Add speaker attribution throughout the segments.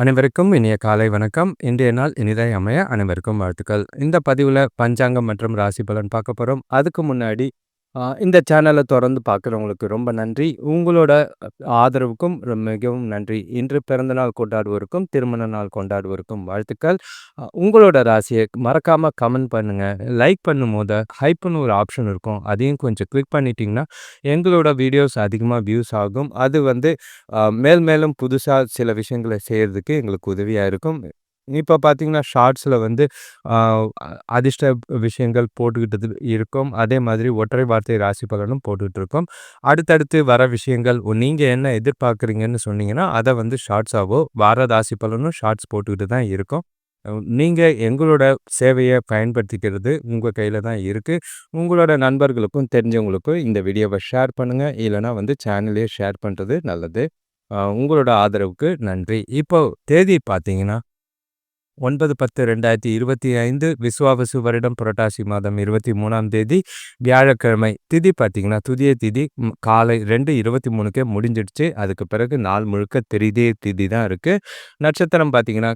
Speaker 1: அனைவருக்கும் இனிய காலை வணக்கம். இன்றைய நாள் இனிதாய் அமைய அனைவருக்கும் வாழ்த்துக்கள். இந்த பதிவில் பஞ்சாங்கம் மற்றும் ராசி பலன் பார்க்க போகிறோம் அதுக்கு முன்னாடி இந்த சேனலை தொடர்ந்து பார்க்குறவங்களுக்கு ரொம்ப நன்றி. உங்களோட ஆதரவுக்கும் மிகவும் நன்றி. இன்று பிறந்தநாள் கொண்டாடுவோருக்கும் திருமண நாள் கொண்டாடுவோருக்கும் வாழ்த்துக்கள். உங்களோட ராசியை மறக்காமல் கமெண்ட் பண்ணுங்கள் லைக் பண்ணும் போது ஹைப்புன்னு ஒரு ஆப்ஷன் இருக்கும். அதையும் கொஞ்சம் கிளிக் பண்ணிட்டீங்கன்னா எங்களோட வீடியோஸ் அதிகமாக வியூஸ் ஆகும். அது வந்து மேல் மேலும் புதுசாக சில விஷயங்களை செய்கிறதுக்கு எங்களுக்கு உதவியாக இருக்கும். இப்போ பார்த்தீங்கன்னா ஷார்ட்ஸில் வந்து அதிர்ஷ்ட விஷயங்கள் போட்டுக்கிட்டு இருக்கும். அதே மாதிரி ஒற்றை வார்த்தை ராசி பலனும் போட்டுக்கிட்டு இருக்கோம் அடுத்தடுத்து வர விஷயங்கள் நீங்கள் என்ன எதிர்பார்க்குறீங்கன்னு சொன்னீங்கன்னா அதை வந்து ஷார்ட்ஸாகவோ வார ராசி பலனும் ஷார்ட்ஸ் போட்டுக்கிட்டு தான் இருக்கும். நீங்கள் எங்களோட சேவையை பயன்படுத்திக்கிறது உங்கள் கையில் தான் இருக்குது உங்களோட நண்பர்களுக்கும் தெரிஞ்சவங்களுக்கும் இந்த வீடியோவை ஷேர் பண்ணுங்கள் இல்லைனா வந்து சேனல்லையே ஷேர் பண்ணுறது நல்லது. உங்களோட ஆதரவுக்கு நன்றி. இப்போ தேதி பார்த்தீங்கன்னா ஒன்பது பத்து ரெண்டாயிரத்தி இருபத்தி ஐந்து விஸ்வாவசு வருடம் புரட்டாசி மாதம் இருபத்தி மூணாம் தேதி வியாழக்கிழமை. திதி பார்த்தீங்கன்னா துதிய திதி. காலை ரெண்டு இருபத்தி மூணுக்கே முடிஞ்சிடுச்சு. அதுக்கு பிறகு நாள் முழுக்க திரிதிய திதி தான் இருக்குது நட்சத்திரம் பார்த்தீங்கன்னா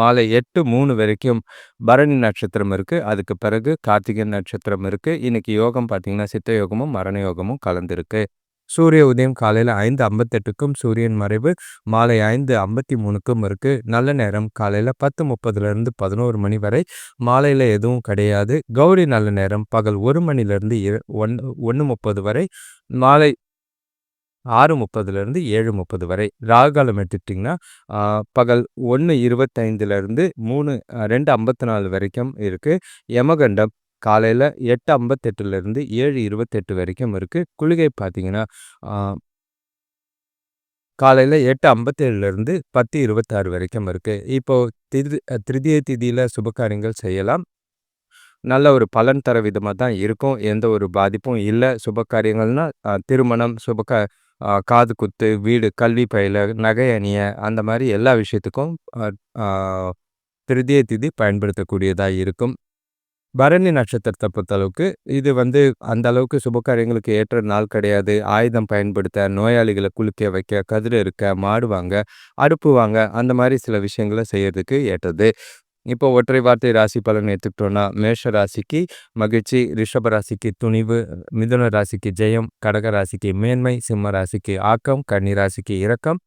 Speaker 1: மாலை எட்டு மூணு வரைக்கும் பரணி நட்சத்திரம் இருக்குது அதுக்கு பிறகு கார்த்திகை நட்சத்திரம் இருக்குது இன்றைக்கி யோகம் பார்த்தீங்கன்னா சித்த யோகமும் மரண யோகமும் கலந்துருக்கு. சூரிய உதயம் காலையில் ஐந்து ஐம்பத்தெட்டுக்கும் சூரியன் மறைவு மாலை ஐந்து ஐம்பத்தி மூணுக்கும் இருக்குது நல்ல நேரம் காலையில் பத்து முப்பதுலேருந்து பதினோரு மணி வரை. மாலையில் எதுவும் கிடையாது. கௌரி நல்ல நேரம் பகல் ஒரு மணிலேருந்து ஒன்று ஒன்று முப்பது வரை. மாலை ஆறு முப்பதுலேருந்து ஏழு முப்பது வரை. ராகுகாலம் எடுத்துட்டிங்கன்னா பகல் ஒன்று இருபத்தைந்துலேருந்து மூணு ரெண்டு ஐம்பத்தி நாலு வரைக்கும் இருக்குது யமகண்டம் காலையில் எட்டு ஐம்பத்தெட்டுலேருந்து ஏழு இருபத்தெட்டு வரைக்கும் இருக்குது குளிகை பார்த்தீங்கன்னா காலையில் எட்டு ஐம்பத்தேழுலேருந்து பத்து இருபத்தாறு வரைக்கும் இருக்குது இப்போது திரு திருதிய திதியில் சுபகாரியங்கள் செய்யலாம். நல்ல ஒரு பலன் தர விதமாக தான் இருக்கும். எந்த ஒரு பாதிப்பும் இல்லை. சுபகாரியங்கள்னால் திருமணம் சுப காது குத்து வீடு கல்வி பயில நகை அணிய அந்த மாதிரி எல்லா விஷயத்துக்கும் திருதிய திதி பயன்படுத்தக்கூடியதாக இருக்கும். பரணி நட்சத்திரத்தை பொறுத்தளவுக்கு இது வந்து அந்த அளவுக்கு சுபகாரியங்களுக்கு ஏற்ற நாள் கிடையாது. ஆயுதம் பயன்படுத்த நோயாளிகளை குளிக்க வைக்க கதிர் இருக்க மாடுவாங்க அடுப்பு வாங்க அந்த மாதிரி சில விஷயங்களை செய்யறதுக்கு ஏற்றது. இப்போ ஒற்றை வார்த்தை ராசி பலன் எடுத்துக்கிட்டோம்னா மேஷ ராசிக்கு மகிழ்ச்சி ரிஷப ராசிக்கு துணிவு மிதுன ராசிக்கு ஜெயம் கடக ராசிக்கு மேன்மை சிம்ம ராசிக்கு ஆக்கம் கன்னி ராசிக்கு இரக்கம்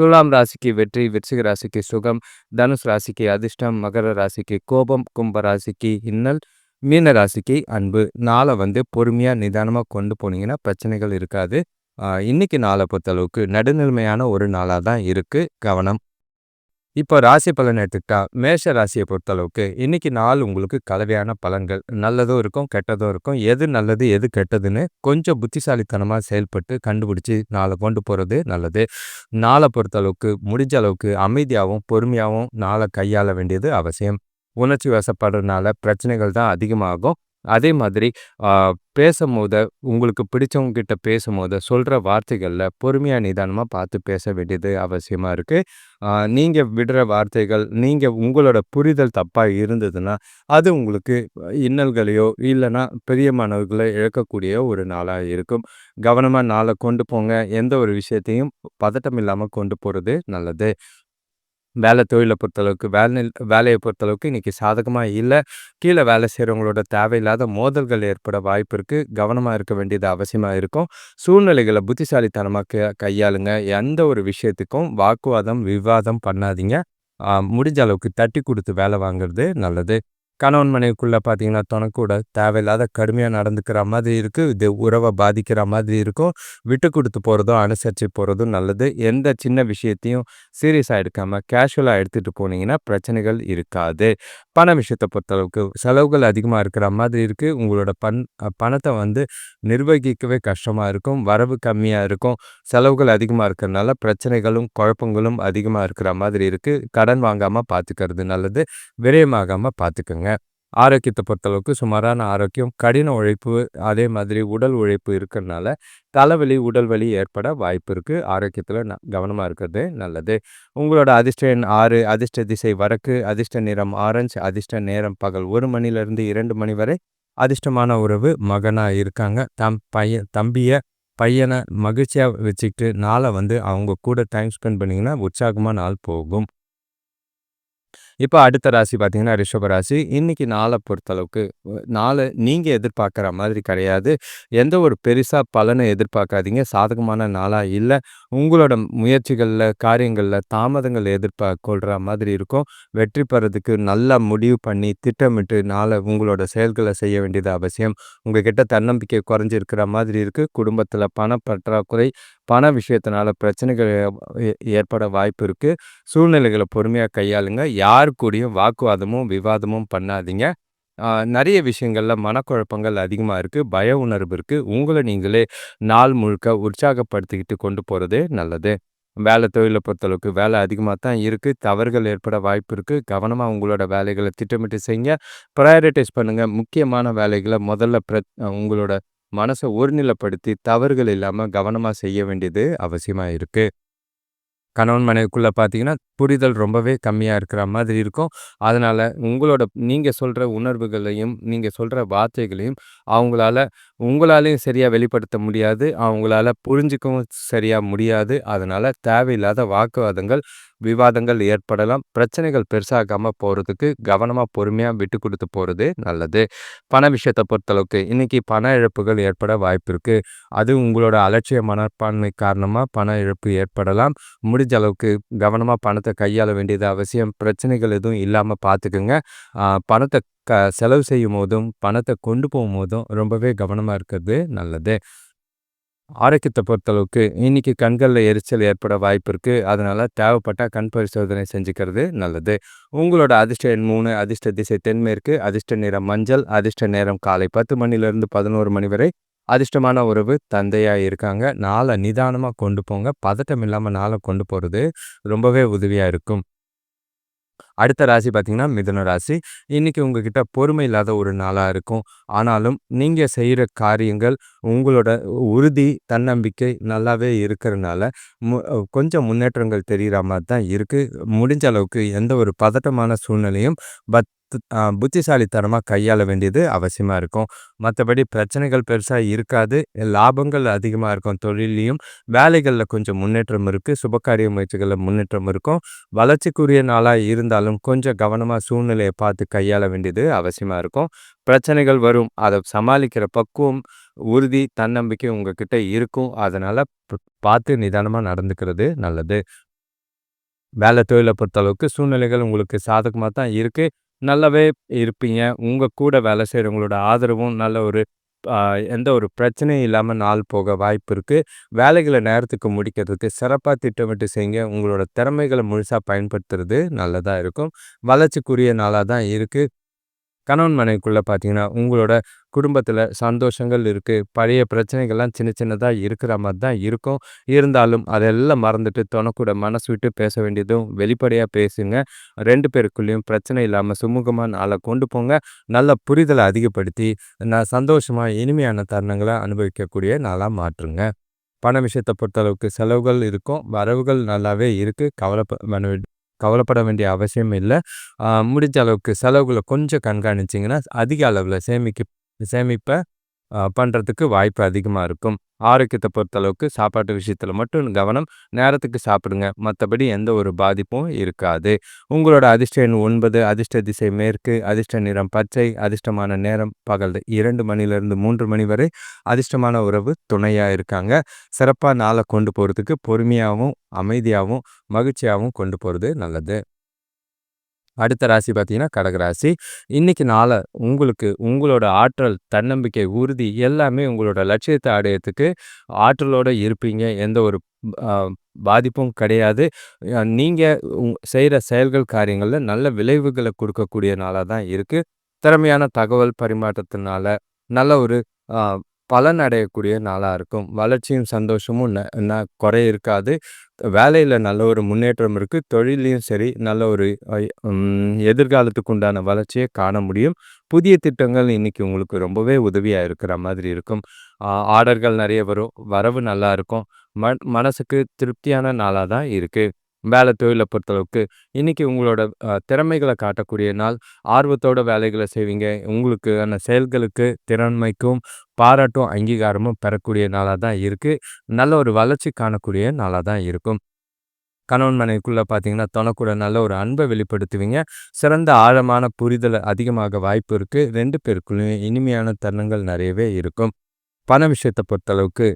Speaker 1: துலாம் ராசிக்கு வெற்றி விருச்சிக ராசிக்கு சுகம் தனுஷ் ராசிக்கு அதிர்ஷ்டம் மகர ராசிக்கு கோபம் கும்ப ராசிக்கு இன்னல் மீன ராசிக்கு அன்பு. நாளை வந்து பொறுமையாக நிதானமாக கொண்டு போனீங்கன்னா பிரச்சனைகள் இருக்காது. இன்னைக்கு நாளை பொறுத்தளவுக்கு நடுநிலைமையான ஒரு நாளாக தான் இருக்குது கவனம். இப்போ ராசி பலன் எடுத்துக்கிட்டா மேஷ ராசியை பொறுத்தளவுக்கு இன்னைக்கு நாள் உங்களுக்கு கலவையான பலன்கள். நல்லதும் இருக்கும் கெட்டதும் இருக்கும். எது நல்லது எது கெட்டதுன்னு கொஞ்சம் புத்திசாலித்தனமாக செயல்பட்டு கண்டுபிடிச்சி நாளை கொண்டு போகிறது நல்லது. நாளை பொறுத்தளவுக்கு முடிஞ்ச அளவுக்கு அமைதியாகவும் பொறுமையாகவும் நாளை கையாள வேண்டியது அவசியம். உணர்ச்சி வசப்படுறதுனால பிரச்சனைகள் தான் அதிகமாகும். அதே மாதிரி பேசும்போது உங்களுக்கு பிடிச்சவங்க கிட்ட பேசும்போது சொல்கிற வார்த்தைகளில் பொறுமையாக நிதானமாக பார்த்து பேச வேண்டியது அவசியமாக இருக்குது நீங்கள் விடுற வார்த்தைகள் நீங்கள் உங்களோட புரிதல் தப்பாக இருந்ததுன்னா அது உங்களுக்கு இன்னல்களையோ இல்லைன்னா பெரிய மாணவர்களை இழக்கக்கூடிய ஒரு நாளாக இருக்கும். கவனமாக நாளை கொண்டு போங்க. எந்த ஒரு விஷயத்தையும் பதட்டம் இல்லாமல் கொண்டு போகிறது நல்லது. வேலை தொழிலை பொறுத்தளவுக்கு வேலை வேலையை பொறுத்தளவுக்கு இன்றைக்கி சாதகமாக இல்லை. கீழே வேலை செய்கிறவங்களோட தேவையில்லாத மோதல்கள் ஏற்பட வாய்ப்பு இருக்குது கவனமாக இருக்க வேண்டியது அவசியமாக இருக்கும். சூழ்நிலைகளை புத்திசாலித்தனமாக கையாளுங்க. எந்த ஒரு விஷயத்துக்கும் வாக்குவாதம் விவாதம் பண்ணாதீங்க. முடிஞ்ச அளவுக்கு தட்டி கொடுத்து வேலை வாங்குறது நல்லது. கணவன் மனைவிக்குள்ளே பார்த்தீங்கன்னா தனக்கூட தேவையில்லாத கடுமையாக நடந்துக்கிற மாதிரி இருக்குது இது உறவை பாதிக்கிற மாதிரி இருக்கும். விட்டு கொடுத்து போகிறதும் அனுசரித்து போகிறதும் நல்லது. எந்த சின்ன விஷயத்தையும் சீரியஸாக எடுக்காமல் கேஷுவலாக எடுத்துகிட்டு போனீங்கன்னா பிரச்சனைகள் இருக்காது. பண விஷயத்தை பொறுத்தளவுக்கு செலவுகள் அதிகமாக இருக்கிற மாதிரி இருக்குது உங்களோட பண் பணத்தை வந்து நிர்வகிக்கவே கஷ்டமாக இருக்கும். வரவு கம்மியாக இருக்கும். செலவுகள் அதிகமாக இருக்கிறதுனால பிரச்சனைகளும் குழப்பங்களும் அதிகமாக இருக்கிற மாதிரி இருக்குது கடன் வாங்காமல் பார்த்துக்கிறது நல்லது. விரயமாகாமல் பார்த்துக்கோங்க ஆரோக்கியத்தை பொறுத்தளவுக்கு சுமாரான ஆரோக்கியம் கடின உழைப்பு அதே மாதிரி உடல் உழைப்பு இருக்கிறதுனால தலைவலி உடல் வலி ஏற்பட வாய்ப்பு இருக்குது ஆரோக்கியத்தில் கவனமாக இருக்கிறது நல்லது. உங்களோட அதிர்ஷ்ட எண் ஆறு அதிர்ஷ்ட திசை வடக்கு அதிர்ஷ்ட நிறம் ஆரஞ்சு அதிர்ஷ்ட நேரம் பகல் ஒரு மணிலேருந்து இரண்டு மணி வரை அதிர்ஷ்டமான உறவு மகனாக இருக்காங்க. தம் பையன் தம்பியை பையனை மகிழ்ச்சியாக வச்சுக்கிட்டு நாளை வந்து அவங்க கூட டைம் ஸ்பெண்ட் பண்ணிங்கன்னா உற்சாகமாக நாள் போகும். இப்போ அடுத்த ராசி பார்த்தீங்கன்னா ரிஷப ராசி. இன்னைக்கு நாளை பொறுத்தளவுக்கு நாளை நீங்கள் எதிர்பார்க்குற மாதிரி கிடையாது. எந்த ஒரு பெருசாக பலனை எதிர்பார்க்காதீங்க. சாதகமான நாளாக இல்லை உங்களோட முயற்சிகளில் காரியங்களில் தாமதங்கள் எதிர்பார்க்கொள்ற மாதிரி இருக்கும். வெற்றி பெறதுக்கு நல்லா முடிவு பண்ணி, திட்டமிட்டு நாளை உங்களோட செயல்களை செய்ய வேண்டியது அவசியம். உங்ககிட்ட தன்னம்பிக்கை குறைஞ்சிருக்கிற மாதிரி இருக்குது குடும்பத்தில் பணப்பற்றாக்குறை பண விஷயத்தினால பிரச்சனைகள் ஏ ஏற்பட வாய்ப்பு இருக்குது சூழ்நிலைகளை பொறுமையாக கையாளுங்க. யார் கூடயும் வாக்குவாதமும், விவாதமும் பண்ணாதீங்க. நிறைய விஷயங்களில் மனக்குழப்பங்கள் அதிகமாக இருக்குது பய உணர்வு இருக்குது உங்களை நீங்களே நாள் முழுக்க உற்சாகப்படுத்திக்கிட்டு கொண்டு போகிறது நல்லது. வேலை தொழிலை பொறுத்தளவுக்கு வேலை அதிகமாக தான் இருக்குது தவறுகள் ஏற்பட வாய்ப்பு இருக்குது கவனமாக உங்களோட வேலைகளை திட்டமிட்டு செய்யுங்க. ப்ரையாரிட்டைஸ் பண்ணுங்கள் முக்கியமான வேலைகளை முதல்ல பிர உங்களோட மனசை ஒருநிலைப்படுத்தி தவறுகள் இல்லாமல் கவனமாக செய்ய வேண்டியது அவசியமாக இருக்குது கணவன் மனைவிக்குள்ளே பார்த்தீங்கன்னா, புரிதல் ரொம்பவே கம்மியாக இருக்கிற மாதிரி இருக்கும். அதனால் உங்களோட நீங்கள் சொல்கிற உணர்வுகளையும், நீங்கள் சொல்கிற வார்த்தைகளையும் அவங்களால உங்களாலையும் சரியாக வெளிப்படுத்த முடியாது. அவங்களால புரிஞ்சுக்கவும் சரியாக முடியாது. அதனால் தேவையில்லாத வாக்குவாதங்கள், விவாதங்கள் ஏற்படலாம். பிரச்சனைகள் பெருசாகாமல் போகிறதுக்கு கவனமாக பொறுமையாக விட்டு கொடுத்து போகிறது நல்லது. பண விஷயத்தை பொறுத்தளவுக்கு இன்றைக்கி பண இழப்புகள் ஏற்பட வாய்ப்பு இருக்குது அது உங்களோட அலட்சிய மனப்பான்மை காரணமாக பண இழப்பு ஏற்படலாம். முடிஞ்ச அளவுக்கு கவனமாக பணத்தை கையாள வேண்டியது அவசியம். பிரச்சனைகள் எதுவும் இல்லாமல் பார்த்துக்குங்க பணத்தை க செலவு செய்யும் போதும் பணத்தை கொண்டு போகும் போதும் ரொம்பவே கவனமாக இருக்கிறது நல்லது. ஆரோக்கியத்தை பொறுத்தளவுக்கு இன்னைக்கு கண்களில் எரிச்சல் ஏற்பட வாய்ப்பு இருக்குது அதனால் தேவைப்பட்டால் கண் பரிசோதனை செஞ்சுக்கிறது நல்லது. உங்களோட அதிர்ஷ்ட எண் மூணு அதிர்ஷ்ட திசை தென்மேற்கு, அதிர்ஷ்ட நிறம் மஞ்சள், அதிர்ஷ்ட நேரம் காலை பத்து மணிலேருந்து பதினோரு மணி வரை. அதிர்ஷ்டமான உறவு தந்தையாக இருக்காங்க. நாளை நிதானமாக கொண்டு போங்க. பதட்டம் இல்லாமல் நாளை கொண்டு போகிறது ரொம்பவே உதவியாக இருக்கும். அடுத்த ராசி பார்த்தீங்கன்னா, மிதுன ராசி. இன்னைக்கு உங்ககிட்ட பொறுமை இல்லாத ஒரு நாளாக இருக்கும். ஆனாலும் நீங்கள் செய்கிற காரியங்கள் உங்களோட உறுதி, தன்னம்பிக்கை நல்லாவே இருக்கிறனால, மு கொஞ்சம் முன்னேற்றங்கள் தெரியிற மாதிரி தான் இருக்குது முடிஞ்ச அளவுக்கு எந்த ஒரு பதட்டமான சூழ்நிலையும் பத் புத்திசாலித்தனமாக கையாள வேண்டியது அவசியமாக இருக்கும். மற்றபடி பிரச்சனைகள் பெருசாக இருக்காது. லாபங்கள் அதிகமாக இருக்கும் தொழிலையும் வேலைகளில் கொஞ்சம் முன்னேற்றம் இருக்குது சுபகாரிய முயற்சிகளில் முன்னேற்றம் இருக்கும். வளர்ச்சிக்குரிய நாளாக இருந்தாலும் கொஞ்சம் கவனமாக சூழ்நிலையை பார்த்து கையாள வேண்டியது அவசியமாக இருக்கும். பிரச்சனைகள் வரும். அதை சமாளிக்கிற பக்குவம், உறுதி, தன்னம்பிக்கை உங்ககிட்ட இருக்கும். அதனால் பார்த்து நிதானமாக நடந்துக்கிறது நல்லது. வேலை தொழிலை பொறுத்தளவுக்கு சூழ்நிலைகள் உங்களுக்கு சாதகமாக தான் இருக்குது நல்லாவே இருப்பீங்க. உங்கள் கூட வேலை செய்கிறவங்களோட ஆதரவும் நல்ல ஒரு எந்த ஒரு பிரச்சனையும் இல்லாமல் நாள் போக வாய்ப்பு இருக்குது வேலைகளை நேரத்துக்கு முடிக்கிறதுக்கு சிறப்பாக திட்டமிட்டு செய்யுங்க. உங்களோட திறமைகளை முழுசாக பயன்படுத்துறது நல்லதாக இருக்கும். வளர்ச்சிக்குரிய நாளாக தான் இருக்குது கணவன் மனைவிக்குள்ளே பார்த்தீங்கன்னா, உங்களோட குடும்பத்தில் சந்தோஷங்கள் இருக்குது பழைய பிரச்சனைகள்லாம் சின்ன சின்னதாக இருக்கிற மாதிரி தான் இருக்கும். இருந்தாலும் அதெல்லாம் மறந்துட்டு தனக்கூட மனசு விட்டு பேச வேண்டியதும் வெளிப்படையாக பேசுங்க. ரெண்டு பேருக்குள்ளேயும் பிரச்சனை இல்லாமல் சுமூகமாக நாளை கொண்டு போங்க. நல்ல புரிதலை அதிகப்படுத்தி, நான் சந்தோஷமாக இனிமையான தருணங்களை அனுபவிக்கக்கூடிய நாளாக மாற்றுங்க. பண விஷயத்தை பொறுத்தளவுக்கு செலவுகள் இருக்கும். வரவுகள் நல்லாவே இருக்குது கவலைப்ப மன கவலைப்பட வேண்டிய அவசியம் இல்லை. முடிஞ்ச அளவுக்கு செலவுகளை கொஞ்சம் கண்காணிச்சிங்கன்னா அதிக அளவில் சேமிக்க சேமிப்பை பண்ணுறதுக்கு வாய்ப்பு அதிகமாக இருக்கும். ஆரோக்கியத்தை பொறுத்தளவுக்கு சாப்பாட்டு விஷயத்தில் மட்டும் கவனம். நேரத்துக்கு சாப்பிடுங்க. மற்றபடி எந்த ஒரு பாதிப்பும் இருக்காது. உங்களோட அதிர்ஷ்ட எண் ஒன்பது அதிர்ஷ்ட திசை மேற்கு, அதிர்ஷ்ட நிறம் பச்சை, அதிர்ஷ்டமான நேரம் பகல் இரண்டு மணிலிருந்து மூன்று மணி வரை. அதிர்ஷ்டமான உறவு துணையாக இருக்காங்க. சிறப்பாக நாளை கொண்டு போகிறதுக்கு பொறுமையாகவும் அமைதியாகவும் மகிழ்ச்சியாகவும் கொண்டு போகிறது நல்லது. அடுத்த ராசி பார்த்தீங்கன்னா, கடக ராசி. இன்னைக்கு நாளை உங்களுக்கு உங்களோட ஆற்றல், தன்னம்பிக்கை, உறுதி எல்லாமே உங்களோட லட்சியத்தை அடையறதுக்கு ஆற்றலோடு இருப்பீங்க. எந்த ஒரு பாதிப்பும் கிடையாது. நீங்கள் செய்கிற செயல்கள், காரியங்களில் நல்ல விளைவுகளை கொடுக்கக்கூடிய நாளாக தான் இருக்குது திறமையான தகவல் பரிமாற்றத்தினால நல்ல ஒரு பலன் அடையக்கூடிய நாளாக இருக்கும். வளர்ச்சியும், சந்தோஷமும் ந குறை இருக்காது. வேலையில் நல்ல ஒரு முன்னேற்றம் இருக்குது தொழிலையும் சரி, நல்ல ஒரு எதிர்காலத்துக்கு உண்டான வளர்ச்சியை காண முடியும். புதிய திட்டங்கள் இன்றைக்கி உங்களுக்கு ரொம்பவே உதவியாக இருக்கிற மாதிரி இருக்கும். ஆர்டர்கள் நிறைய வரும். வரவு நல்லா இருக்கும். மன் மனசுக்கு திருப்தியான நாளாக தான் இருக்குது வேலை தொழிலை பொறுத்தளவுக்கு இன்றைக்கி உங்களோட திறமைகளை காட்டக்கூடிய நாள். ஆர்வத்தோட வேலைகளை செய்வீங்க. உங்களுக்கான செயல்களுக்கு, திறமைக்கும் பாராட்டும், அங்கீகாரமும் பெறக்கூடிய நாளாக தான் இருக்குது நல்ல ஒரு வளர்ச்சி காணக்கூடிய நாளாக தான் இருக்கும். கணவன் மனைவிக்குள்ளே பார்த்தீங்கன்னா, தொணக்கூட நல்ல ஒரு அன்பை வெளிப்படுத்துவீங்க. சிறந்த ஆழமான புரிதல் அதிகமாக வாய்ப்பு இருக்குது ரெண்டு பேருக்குள்ளேயும் இனிமையான தருணங்கள் நிறையவே இருக்கும். பண விஷயத்தை பொறுத்தளவுக்கு,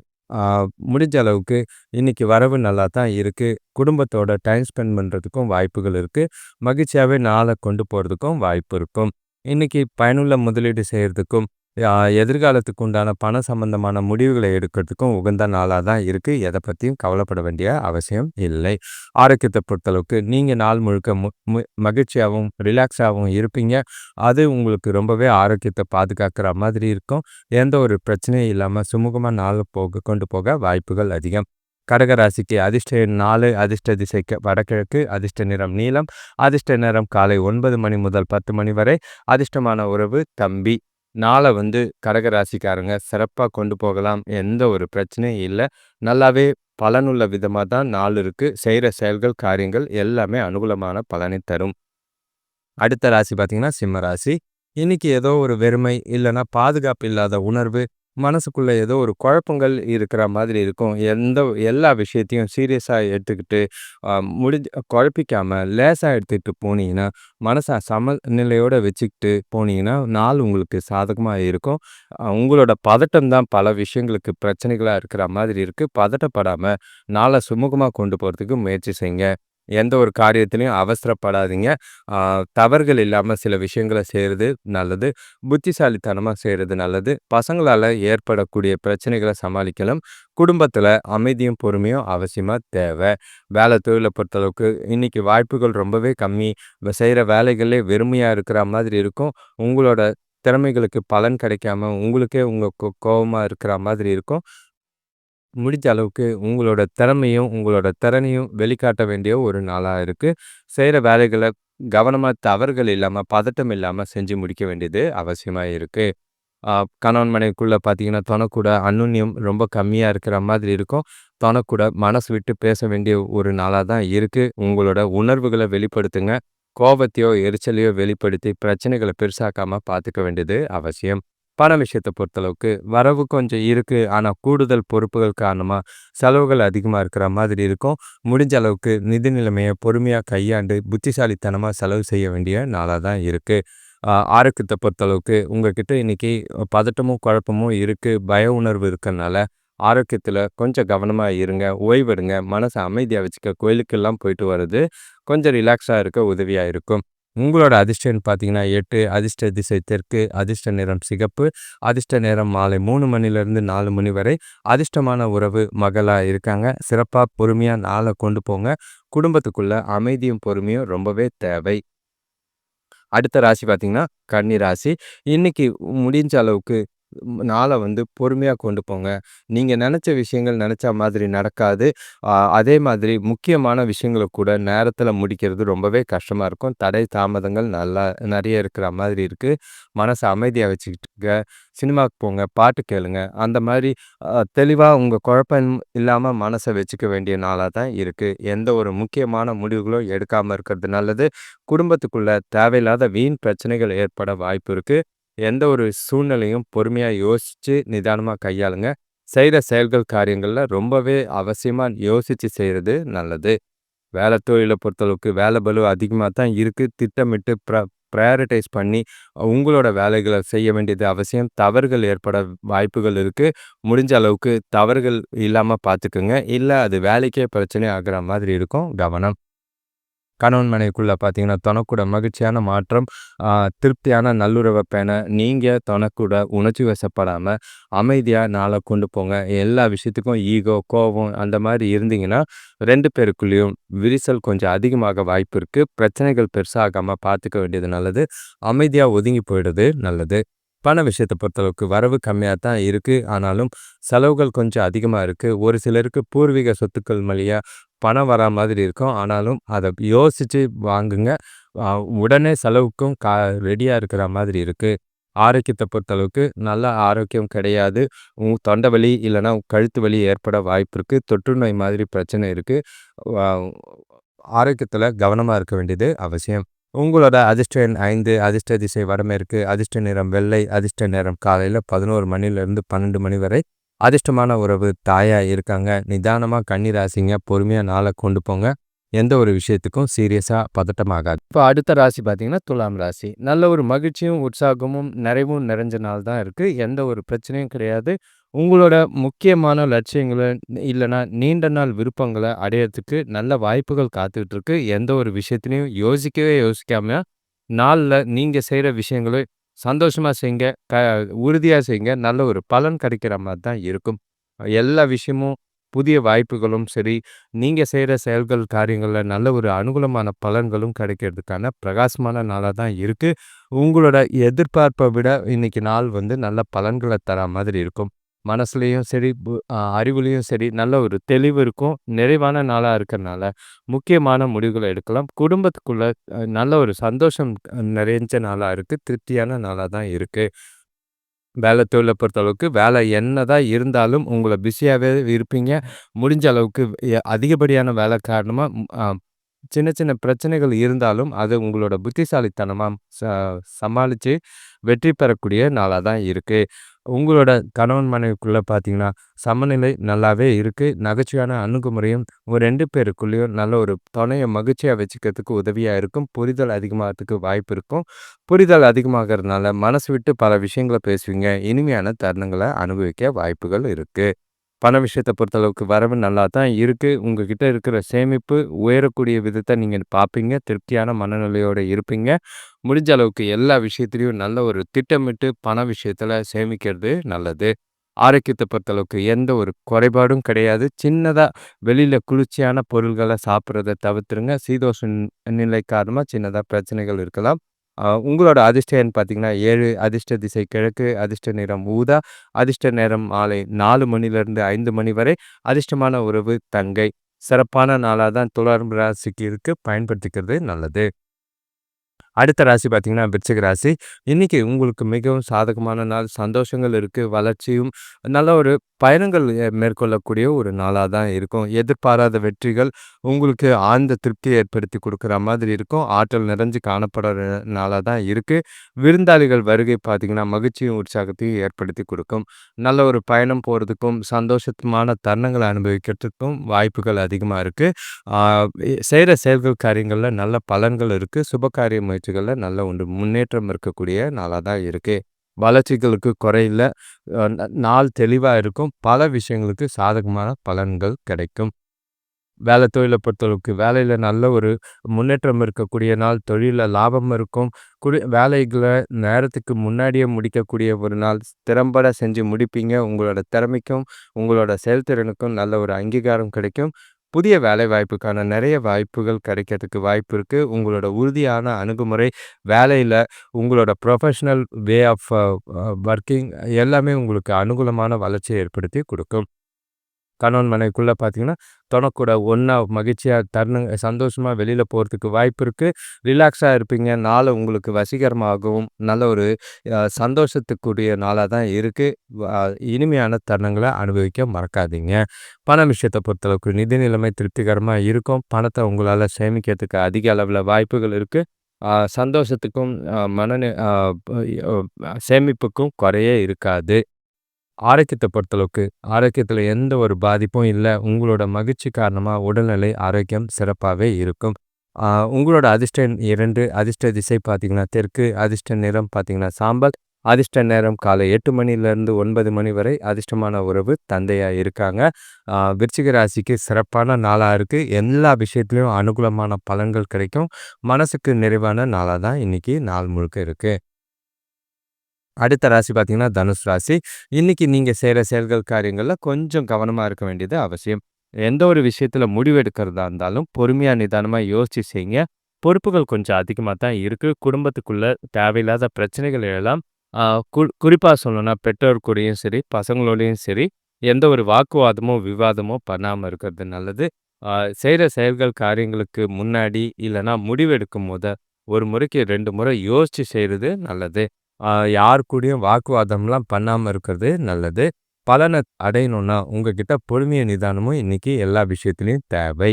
Speaker 1: முடிஞ்ச அளவுக்கு இன்றைக்கி வரவு நல்லா தான் இருக்குது குடும்பத்தோட டைம் ஸ்பெண்ட் பண்ணுறதுக்கும் வாய்ப்புகள் இருக்குது மகிழ்ச்சியாவே நாளை கொண்டு போகிறதுக்கும் வாய்ப்பு இருக்கும். இன்னைக்கு பயனுள்ள முதலீடு செய்கிறதுக்கும் எதிர்காலத்துக்கு உண்டான பண சம்பந்தமான முடிவுகளை எடுக்கிறதுக்கும் உகந்த நாளாக தான் இருக்குது எதை பற்றியும் கவலைப்பட வேண்டிய அவசியம் இல்லை. ஆரோக்கியத்தை பொறுத்தளவுக்கு, நீங்கள் நாள் முழுக்க மு மு மகிழ்ச்சியாவும், இருப்பீங்க. அது உங்களுக்கு ரொம்பவே ஆரோக்கியத்தை பாதுகாக்கிற மாதிரி இருக்கும். எந்த ஒரு பிரச்சனையும் இல்லாமல் சுமூகமாக நாள் போக கொண்டு போக வாய்ப்புகள் அதிகம். கடகராசிக்கு அதிர்ஷ்ட நாலு அதிர்ஷ்ட திசைக்கு வடகிழக்கு, அதிர்ஷ்ட நிறம் நீளம் அதிர்ஷ்ட நேரம் காலை ஒன்பது மணி முதல் 10 மணி வரை, அதிர்ஷ்டமான உறவு தம்பி. நாள வந்து கடக ராசிக்காரங்க சிறப்பா கொண்டு போகலாம். எந்த ஒரு பிரச்சனையும் இல்ல. நல்லாவே பலனுள்ள விதமா தான் நாள் இருக்குது செய்ற செயல்கள், காரியங்கள் எல்லாமே அனுகூலமான பலனை தரும். அடுத்த ராசி பார்த்திங்கன்னா சிம்ம ராசி. இன்றைக்கி ஏதோ ஒரு வெறுமை, இல்லன்னா பாதுகாப்பு இல்லாத உணர்வு, மனசுக்குள்ளே ஏதோ ஒரு குழப்பங்கள் இருக்கிற மாதிரி இருக்கும். எந்த எல்லா விஷயத்தையும் சீரியஸாக எடுத்துக்கிட்டு, முடிஞ்ச குழப்பிக்காமல் லேசாக எடுத்துக்கிட்டு போனீங்கன்னா, மனசை சமநிலையோடு வச்சுக்கிட்டு போனீங்கன்னா, நாள் உங்களுக்கு சாதகமாக இருக்கும். உங்களோட பதட்டம் தான் பல விஷயங்களுக்கு பிரச்சனைகளாக இருக்கிற மாதிரி இருக்குது பதட்டப்படாமல் நாளை சுமூகமாக கொண்டு போகிறதுக்கு முயற்சி செய்யுங்க. எந்த ஒரு காரியத்திலையும் அவசரப்படாதீங்க. தவறுகள் இல்லாமல் சில விஷயங்கள செய்கிறது நல்லது. புத்திசாலித்தனமாக செய்கிறது நல்லது. பசங்களால் ஏற்படக்கூடிய பிரச்சனைகளை சமாளிக்கலாம். குடும்பத்தில் அமைதியும், பொறுமையும் அவசியமாக தேவை. வேலை தொழிலை பொறுத்தளவுக்கு இன்னைக்கு வாய்ப்புகள் ரொம்பவே கம்மி. செய்கிற வேலைகளே வெறுமையாக இருக்கிற மாதிரி இருக்கும். உங்களோட திறமைகளுக்கு பலன் கிடைக்காம, உங்களுக்கே உங்கள் கோ கோவமா இருக்கிற மாதிரி இருக்கும். முடிஞ்ச அளவுக்கு உங்களோட திறமையும், உங்களோட திறனையும் வெளிக்காட்ட வேண்டிய ஒரு நாளாக இருக்குது செய்கிற வேலைகளை கவனமாக தவறுகள் இல்லாமல் பதட்டம் இல்லாமல் செஞ்சு முடிக்க வேண்டியது அவசியமாக இருக்குது கணவன் மனைவிக்குள்ளே பார்த்தீங்கன்னா, தொணக்கூட அந்யோன்யம் ரொம்ப கம்மியாக இருக்கிற மாதிரி இருக்கும். தொணக்கூட மனசு விட்டு பேச வேண்டிய ஒரு நாளாக தான் இருக்குது உங்களோட உணர்வுகளை வெளிப்படுத்துங்க. கோபத்தையோ, எரிச்சலையோ வெளிப்படுத்தி பிரச்சனைகளை பெருசாக்காமல் பார்த்துக்க வேண்டியது அவசியம். பண விஷயத்தை பொறுத்தளவுக்கு, வரவு கொஞ்சம் இருக்குது ஆனால் கூடுதல் பொறுப்புகள் காரணமாக செலவுகள் அதிகமாக இருக்கிற மாதிரி இருக்கும். முடிஞ்ச அளவுக்கு நிதி நிலைமையை பொறுமையாக கையாண்டு, புத்திசாலித்தனமாக செலவு செய்ய வேண்டிய நாளாக தான் இருக்குது ஆரோக்கியத்தை பொறுத்தளவுக்கு, உங்ககிட்ட இன்னைக்கு பதட்டமும், குழப்பமும் இருக்குது பய உணர்வு இருக்கிறனால ஆரோக்கியத்தில் கொஞ்சம் கவனமாக இருங்க. ஓய்வெடுங்க. மனசை அமைதியாக வச்சுக்க கோயிலுக்கெல்லாம் போயிட்டு வர்றது, கொஞ்சம் ரிலாக்ஸாக இருக்க உதவியாக இருக்கும். உங்களோட அதிர்ஷ்டம்னு பார்த்தீங்கன்னா எட்டு அதிர்ஷ்ட திசை தெற்கு, அதிர்ஷ்ட நிறம் சிகப்பு, அதிர்ஷ்ட நேரம் மாலை மூணு மணிலேருந்து நாலு மணி வரை, அதிர்ஷ்டமான உறவு மகளாக இருக்காங்க. சிறப்பாக பொறுமையாக நாளை கொண்டு போங்க. குடும்பத்துக்குள்ள அமைதியும், பொறுமையும் ரொம்பவே தேவை. அடுத்த ராசி பார்த்தீங்கன்னா, கன்னி ராசி. இன்னைக்கு முடிஞ்ச அளவுக்கு நாளை வந்து பொறுமையாக கொண்டு போங்க. நீங்கள் நினச்ச விஷயங்கள் நினச்ச மாதிரி நடக்காது. அதே மாதிரி முக்கியமான விஷயங்கள கூட நேரத்தில் முடிக்கிறது ரொம்பவே கஷ்டமாக இருக்கும். தடை, தாமதங்கள் நல்லா நிறைய இருக்கிற மாதிரி இருக்குது மனசை அமைதியாக வச்சுக்கிட்டுங்க. சினிமாவுக்கு போங்க, பாட்டு கேளுங்க. அந்த மாதிரி தெளிவாக உங்கள் குழப்பம் இல்லாமல் மனசை வச்சுக்க வேண்டிய நாளாக தான் இருக்குது எந்த ஒரு முக்கியமான முடிவுகளும் எடுக்காமல் இருக்கிறது நல்லது. குடும்பத்துக்குள்ளே தேவையில்லாத வீண் பிரச்சனைகள் ஏற்பட வாய்ப்பு இருக்குது எந்த ஒரு சூழ்நிலையும் பொறுமையாக யோசித்து நிதானமாக கையாளுங்க. செய்கிற செயல்கள், காரியங்களில் ரொம்பவே அவசியமாக யோசித்து செய்கிறது நல்லது. வேலை தொழிலை பொறுத்தளவுக்கு வேலை பலு அதிகமாக தான் இருக்குது திட்டமிட்டு ப்ர ப்ரையாரிட்டைஸ் பண்ணி உங்களோட வேலைகளை செய்ய வேண்டியது அவசியம். தவறுகள் ஏற்பட வாய்ப்புகள் இருக்குது முடிஞ்ச அளவுக்கு தவறுகள் இல்லாமல் பார்த்துக்குங்க இல்லை அது வேலைக்கே பிரச்சனை ஆகிற மாதிரி இருக்கும். கவனம். கணவன் மனைவிக்குள்ளே பார்த்தீங்கன்னா, தனக்கூட மகிழ்ச்சியான மாற்றம், திருப்தியான நல்லுறவ பேண நீங்கள் தனக்கூட உணர்ச்சி வசப்படாமல் அமைதியாக நாளை கொண்டு போங்க. எல்லா விஷயத்துக்கும் ஈகோ, கோவம் அந்த மாதிரி இருந்தீங்கன்னா, ரெண்டு பேருக்குள்ளேயும் விரிசல் கொஞ்சம் அதிகமாக வாய்ப்பு இருக்குது பிரச்சனைகள் பெருசாகாமல் பார்த்துக்க வேண்டியது நல்லது. அமைதியாக ஒதுங்கி போயிடுறது நல்லது. பண விஷயத்தை பொறுத்தளவுக்கு வரவு கம்மியாக தான் இருக்குது ஆனாலும் செலவுகள் கொஞ்சம் அதிகமாக இருக்குது ஒரு சிலருக்கு பூர்வீக சொத்துக்கள் வழியா பணம் வரா மாதிரி இருக்கும். ஆனாலும் அதை யோசிச்சு வாங்குங்க. உடனே செலவுக்கும் கா ரெடியாக இருக்கிற மாதிரி இருக்குது ஆரோக்கியத்தை பொறுத்தளவுக்கு நல்ல ஆரோக்கியம் கிடையாது. உன் தொண்டை வலி இல்லைன்னா கழுத்து வலி ஏற்பட வாய்ப்பு இருக்குது தொற்று நோய் மாதிரி பிரச்சனை இருக்குது ஆரோக்கியத்தில் கவனமாக இருக்க வேண்டியது அவசியம். உங்களோட அதிர்ஷ்ட எண் ஐந்து அதிர்ஷ்ட திசை வடமேற்கு, அதிர்ஷ்ட நிறம் வெள்ளை, அதிர்ஷ்ட நேரம் காலையில் பதினோரு மணிலேருந்து 12 மணி வரை, அதிர்ஷ்டமான உறவு தாயாக இருக்காங்க. நிதானமாக கண்ணீர் ராசிங்க. பொறுமையாக நாளை கொண்டு போங்க. எந்த ஒரு விஷயத்துக்கும் சீரியஸாக பதட்டமாகாது. இப்போ அடுத்த ராசி பார்த்தீங்கன்னா, துலாம் ராசி. நல்ல ஒரு மகிழ்ச்சியும், உற்சாகமும், நிறைவும் நிறைஞ்ச நாள் தான் இருக்குது எந்த ஒரு பிரச்சனையும் கிடையாது. உங்களோட முக்கியமான லட்சியங்களை இல்லைனா நீண்ட நாள் விருப்பங்களை அடையறதுக்கு நல்ல வாய்ப்புகள் காத்துக்கிட்டு இருக்கு. எந்த ஒரு விஷயத்திலையும் யோசிக்கவே யோசிக்காம, நாளில் நீங்கள் செய்கிற விஷயங்களை சந்தோஷமா செய்யுங்க. க உறுதியா செய்யுங்க. நல்ல ஒரு பலன் கிடைக்கிற மாதிரி தான் இருக்கும். எல்லா விஷயமும் புதிய வாய்ப்புகளும் சரி, நீங்க செய்கிற செயல்கள், காரியங்கள்ல நல்ல ஒரு அனுகூலமான பலன்களும் கிடைக்கிறதுக்கான பிரகாசமான நாளா தான் இருக்கு. உங்களோட எதிர்பார்ப்ப விட இன்னைக்கு நாள் வந்து நல்ல பலன்கள தரா மாதிரி இருக்கும். மனசுலேயும் சரி, பு சரி நல்ல ஒரு தெளிவு இருக்கும். நிறைவான நாளாக இருக்கிறனால முக்கியமான முடிவுகளை எடுக்கலாம். குடும்பத்துக்குள்ள நல்ல ஒரு சந்தோஷம் நிறைஞ்ச நாளாக இருக்குது திருப்தியான நாளாக தான் இருக்குது வேலை தொழிலை பொறுத்தளவுக்கு, வேலை என்னதான் இருந்தாலும் உங்களை பிஸியாகவே இருப்பீங்க. முடிஞ்ச அளவுக்கு அதிகப்படியான வேலை காரணமாக சின்ன சின்ன பிரச்சனைகள் இருந்தாலும், அது உங்களோட புத்திசாலித்தனமாக ச சமாளித்து வெற்றி பெறக்கூடிய நாளாக தான் இருக்குது உங்களோட கணவன் மனைவிக்குள்ளே பார்த்தீங்கன்னா, சமநிலை நல்லாவே இருக்குது நகைச்சுவையான அணுகுமுறையும் உங்கள் ரெண்டு பேருக்குள்ளேயும் நல்ல ஒரு துணைய மகிழ்ச்சியாக வச்சுக்கிறதுக்கு உதவியாக இருக்கும். புரிதல் அதிகமாகறதுக்கு வாய்ப்பு இருக்கும். புரிதல் அதிகமாகிறதுனால மனசு விட்டு பல விஷயங்கள பேசுவீங்க. இனிமையான தருணங்களை அனுபவிக்க வாய்ப்புகள் இருக்குது பண விஷயத்தை பொறுத்தளவுக்கு வரவு நல்லா தான் இருக்குது உங்ககிட்ட இருக்கிற சேமிப்பு உயரக்கூடிய விதத்தை நீங்கள் பார்ப்பீங்க. திருப்தியான மனநிலையோடு இருப்பீங்க. முடிஞ்ச அளவுக்கு எல்லா விஷயத்துலையும் நல்ல ஒரு திட்டமிட்டு பண விஷயத்தில் சேமிக்கிறது நல்லது. ஆரோக்கியத்தை பொறுத்தளவுக்கு எந்த ஒரு குறைபாடும் கிடையாது. சின்னதாக வெளியில் குளிர்ச்சியான பொருள்களை சாப்பிட்றத தவிர்த்துருங்க. சீதோஷ நிலை காரணமாக சின்னதாக பிரச்சனைகள் இருக்கலாம். உங்களோட அதிர்ஷ்ட எண் பார்த்தீங்கன்னா, ஏழு அதிர்ஷ்ட திசை கிழக்கு, அதிர்ஷ்ட நிறம் ஊதா, அதிர்ஷ்ட நேரம் மாலை நாலு மணிலிருந்து ஐந்து மணி வரை, அதிர்ஷ்டமான உறவு தங்கை. சிறப்பான நாளாக தான் துலாம் ராசிக்கு இருக்குது பயன்படுத்திக்கிறது நல்லது. அடுத்த ராசி பார்த்தீங்கன்னா, விருச்சிக ராசி. இன்னைக்கு உங்களுக்கு மிகவும் சாதகமான நாள். சந்தோஷங்கள் இருக்கு. வளர்ச்சியும், நல்ல ஒரு பயணங்கள் மேற்கொள்ளக்கூடிய ஒரு நாளாக தான் இருக்கும். எதிர்பாராத வெற்றிகள் உங்களுக்கு ஆழ்ந்த திருப்தியை ஏற்படுத்தி கொடுக்குற மாதிரி இருக்கும். ஆற்றல் நிறைஞ்சு காணப்படுற நாளாக தான் இருக்கு. விருந்தாளிகள் வருகை பார்த்தீங்கன்னா, மகிழ்ச்சியும், உற்சாகத்தையும் ஏற்படுத்தி கொடுக்கும் நல்ல ஒரு பயணம் போகிறதுக்கும் சந்தோஷமான தருணங்களை அனுபவிக்கிறதுக்கும் வாய்ப்புகள் அதிகமாக இருக்கு. செய்கிற செயல்கள், காரியங்களில் நல்ல பலன்கள் இருக்கு. சுபகாரிய முயற்சிகள்ல நல்ல ஒன்று முன்னேற்றம் இருக்கக்கூடிய நாளாக தான் இருக்குது வளர்ச்சிகளுக்கு குறையில நாள் தெளிவாக இருக்கும். பல விஷயங்களுக்கு சாதகமான பலன்கள் கிடைக்கும். வேலை தொழிலை பொறுத்தளவுக்கு வேலையில் நல்ல ஒரு முன்னேற்றம் இருக்கக்கூடிய நாள். தொழிலில் லாபம் இருக்கும். குடி வேலைகளை நேரத்துக்கு முன்னாடியே முடிக்கக்கூடிய ஒரு நாள். திறம்பட செஞ்சு முடிப்பீங்க. உங்களோட திறமைக்கும், உங்களோட செயல்திறனுக்கும் நல்ல ஒரு அங்கீகாரம் கிடைக்கும். புதிய வேலை வாய்ப்புக்கான நிறைய வாய்ப்புகள் கிடைக்கிறதுக்கு வாய்ப்பு இருக்குது உங்களோட உறுதியான அணுகுமுறை, வேலையில் உங்களோட ப்ரொஃபஷ்னல் வே ஆஃப் ஒர்க்கிங் எல்லாமே உங்களுக்கு அனுகூலமான வளர்ச்சியை ஏற்படுத்தி கொடுக்கும். கணவன் மனைவிக்குள்ளே பார்த்தீங்கன்னா, தொணக்கூட ஒன்றா மகிழ்ச்சியாக தருணங் சந்தோஷமாக வெளியில் போகிறதுக்கு வாய்ப்பு இருக்குது ரிலாக்ஸாக இருப்பீங்க. நாள் உங்களுக்கு வசீகரமாகவும், நல்ல ஒரு சந்தோஷத்துக்குரிய நாளாக தான் இருக்குது இனிமையான தருணங்களை அனுபவிக்க மறக்காதீங்க. பண விஷயத்த பொறுத்தளவுக்கு நிதி நிலைமை திருப்திகரமாக இருக்கும். பணத்தை உங்களால் சேமிக்கிறதுக்கு அதிக அளவில் வாய்ப்புகள் இருக்குது சந்தோஷத்துக்கும், மனநி சேமிப்புக்கும் குறையே இருக்காது. ஆரோக்கியத்தை பொறுத்தளவுக்கு, ஆரோக்கியத்தில் எந்த ஒரு பாதிப்பும் இல்லை உங்களோட மகிழ்ச்சி காரணமாக உடல்நிலை, ஆரோக்கியம் சிறப்பாகவே இருக்கும். உங்களோட அதிர்ஷ்ட இரண்டு அதிர்ஷ்ட திசை பார்த்தீங்கன்னா, தெற்கு, அதிர்ஷ்ட நிறம் பார்த்தீங்கன்னா, சாம்பல், அதிர்ஷ்ட நேரம் காலை எட்டு மணிலேருந்து ஒன்பது மணி வரை, அதிர்ஷ்டமான உறவு தந்தையாக இருக்காங்க. விருச்சிக ராசிக்கு சிறப்பான நாளாக இருக்குது எல்லா விஷயத்துலையும் அனுகூலமான பலன்கள் கிடைக்கும். மனசுக்கு நிறைவான நாளாக தான் இன்னைக்கு நாள் முழுக்க இருக்குது அடுத்த ராசி பார்த்தீங்கன்னா, தனுஷ் ராசி. இன்னைக்கு நீங்க செய்கிற செயல்கள், காரியங்கள்ல கொஞ்சம் கவனமா இருக்க வேண்டியது அவசியம். எந்த ஒரு விஷயத்துல முடிவெடுக்கிறதா இருந்தாலும், பொறுமையா, நிதானமா யோசிச்சு செய்யுங்க. பொறுப்புகள் கொஞ்சம் அதிகமா தான் இருக்கு. குடும்பத்துக்குள்ள தேவையில்லாத பிரச்சனைகள் எல்லாம் கு குறிப்பா சொல்லணும்னா, பெற்றோர் கூடயும் சரி, பசங்களோடையும் சரி, எந்த ஒரு வாக்குவாதமோ, விவாதமோ பண்ணாம இருக்கிறது நல்லது. செய்கிற செய்ற செயல்கள், காரியங்களுக்கு முன்னாடி இல்லைனா முடிவெடுக்கும் போது ஒரு முறைக்கு ரெண்டு முறை யோசிச்சு செய்றது நல்லது. யார் கூடயும் வாக்குவாதம்லாம் பண்ணாமல் இருக்கிறது நல்லது. பலனை அடையணும்னா, உங்ககிட்ட பொறுமைய நிதானமும் இன்னைக்கு எல்லா விஷயத்துலையும் தேவை.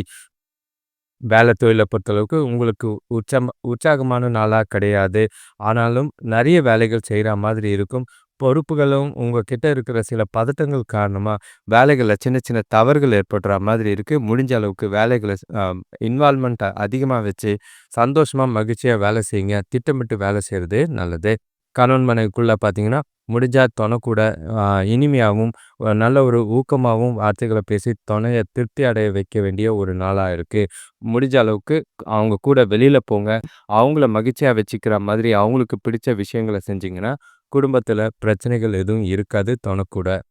Speaker 1: வேலை தொழில பொறுத்தளவுக்கு உங்களுக்கு உற்சம் உற்சாகமான நாளா கிடையாது. ஆனாலும் நிறைய வேலைகள் செய்கிற மாதிரி இருக்கும். பொறுப்புகளும் உங்ககிட்ட இருக்கிற சில பதட்டங்கள் காரணமா வேலைகளில் சின்ன சின்ன தவறுகள் ஏற்படுற மாதிரி இருக்கு. முடிஞ்ச அளவுக்கு வேலைகளை இன்வால்மெண்ட்டை அதிகமாக வச்சு சந்தோஷமாக மகிழ்ச்சியாக வேலை செய்யுங்க. திட்டமிட்டு வேலை செய்கிறது நல்லது. கணவன் மனைவிக்குள்ளே பார்த்தீங்கன்னா, முடிஞ்சா துணைக்கூட கூட நல்ல ஒரு ஊக்கமாகவும் வார்த்தைகளை பேசி துணையை திருப்தி அடைய வைக்க வேண்டிய ஒரு நாளாக இருக்குது முடிஞ்ச அளவுக்கு அவங்க கூட வெளியில் போங்க. அவங்கள மகிழ்ச்சியாக வச்சுக்கிற மாதிரி அவங்களுக்கு பிடிச்ச விஷயங்கள செஞ்சிங்கன்னா குடும்பத்தில் பிரச்சனைகள் எதுவும் இருக்காது துணைக்கூட கூட.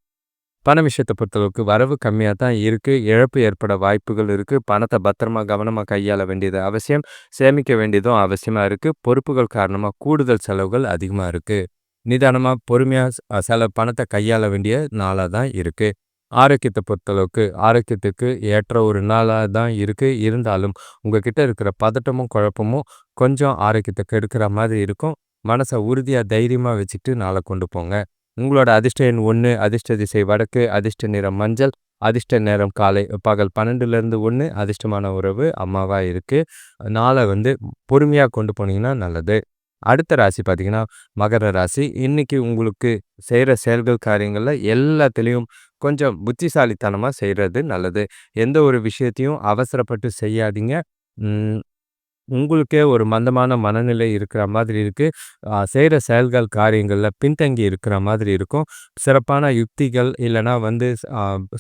Speaker 1: பண விஷயத்த பொறுத்தளவுக்கு வரவு கம்மியா தான் இருக்கு. இழப்பு ஏற்பட வாய்ப்புகள் இருக்கு. பணத்தை பத்திரமா, கவனமா கையாள வேண்டியது அவசியம். சேமிக்க வேண்டியதும் அவசியமா இருக்கு. பொறுப்புகள் காரணமா கூடுதல் செலவுகள் அதிகமா இருக்கு. நிதானமா, பொறுமையா சில செல கையாள வேண்டிய நாளா தான் இருக்கு. ஆரோக்கியத்த பொறுத்தளவுக்கு ஆரோக்கியத்துக்கு ஏற்ற ஒரு நாளா தான் இருக்கு. இருந்தாலும் உங்ககிட்ட இருக்கிற பதட்டமும், குழப்பமும் கொஞ்சம் ஆரோக்கியத்தை கெடுக்கிற மாதிரி இருக்கும். மனச உறுதியா, தைரியமா வச்சுக்கிட்டு நாளை கொண்டு போங்க. உங்களோட அதிர்ஷ்ட எண் ஒன்று அதிர்ஷ்ட திசை வடக்கு, அதிர்ஷ்ட நிறம் மஞ்சள், அதிர்ஷ்ட நேரம் காலை பகல் 12லிருந்து 1, அதிர்ஷ்டமான உறவு அம்மாவாக இருக்குது நாளை வந்து பொறுமையாக கொண்டு போனீங்கன்னா நல்லது. அடுத்த ராசி பார்த்தீங்கன்னா, மகர ராசி. இன்றைக்கி உங்களுக்கு செய்கிற செயல்கள், காரியங்களில் எல்லாத்துலேயும் கொஞ்சம் புத்திசாலித்தனமாக செய்கிறது நல்லது. எந்த ஒரு விஷயத்தையும் அவசரப்பட்டு செய்யாதீங்க. உங்களுக்கே ஒரு மந்தமான மனநிலை இருக்கிற மாதிரி இருக்கு. செய்கிற செயல்கள், காரியங்கள்ல பின்தங்கி இருக்கிற மாதிரி இருக்கும். சிறப்பான யுக்திகள் இல்லைனா வந்து